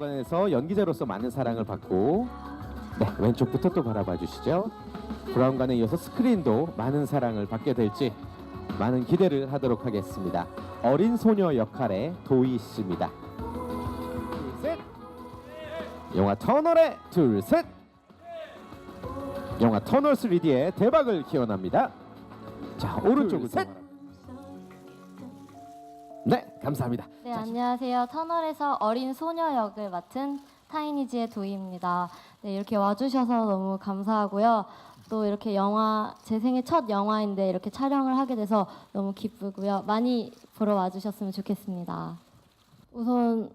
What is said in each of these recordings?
브라운관에서 연기자로서 많은 사랑을 받고 네, 왼쪽부터 또 바라봐 주시죠. 브라운관에 이어서 스크린도 많은 사랑을 받게 될지 많은 기대를 하도록 하겠습니다. 어린 소녀 역할의 도희 씨입니다. 둘, 셋. 영화 터널의 둘, 셋. 영화 터널 3D의 대박을 기원합니다. 자, 오른쪽으로 셋. 네, 감사합니다. 네, 안녕하세요. 터널에서 어린 소녀 역을 맡은 타이니지의 도희입니다. 네, 이렇게 와주셔서 너무 감사하고요. 또 이렇게 영화 제 생애 첫 영화인데 이렇게 촬영을 하게 돼서 너무 기쁘고요. 많이 보러 와주셨으면 좋겠습니다. 우선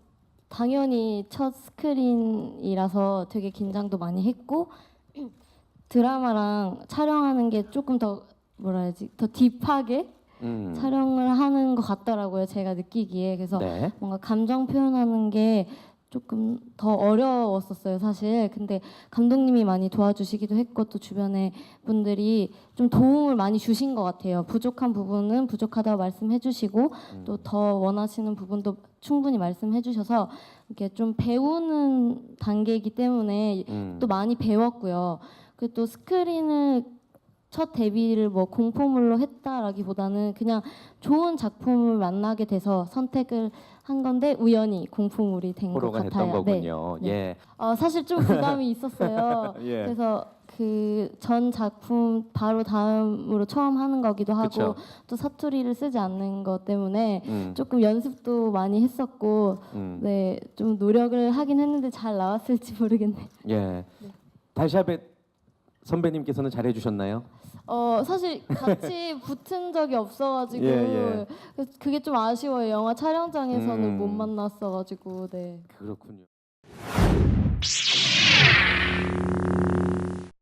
당연히 첫 스크린이라서 되게 긴장도 많이 했고 드라마랑 촬영하는 게 조금 더 뭐라 해야지 더 딥하게 음. 촬영을 하는 것 같더라고요. 제가 느끼기에 그래서 네. 뭔가 감정 표현하는 게 조금 더 어려웠었어요, 사실. 근데 감독님이 많이 도와주시기도 했고 또 주변에 분들이 좀 도움을 많이 주신 것 같아요. 부족한 부분은 부족하다고 말씀해주시고 또 더 원하시는 부분도 충분히 말씀해주셔서 이렇게 좀 배우는 단계이기 때문에 음. 또 많이 배웠고요. 그또 스크린을 첫 데뷔를 뭐 공포물로 했다라기보다는 그냥 좋은 작품을 만나게 돼서 선택을 한 건데 우연히 공포물이 된 것 호로가 같아요. 됐던 거군요. 네. 예. 어, 사실 좀 부담이 있었어요. 예. 그래서 그 전 작품 바로 다음으로 처음 하는 거기도 하고 그쵸. 또 사투리를 쓰지 않는 것 때문에 음. 조금 연습도 많이 했었고 음. 네 좀 노력을 하긴 했는데 잘 나왔을지 모르겠네요. 예. 달샤벳 선배님께서는 잘해주셨나요? 어 사실 같이 붙은 적이 없어가지고 예, 예. 그게 좀 아쉬워요. 영화 촬영장에서는 음. 못 만났어가지고 네. 그렇군요.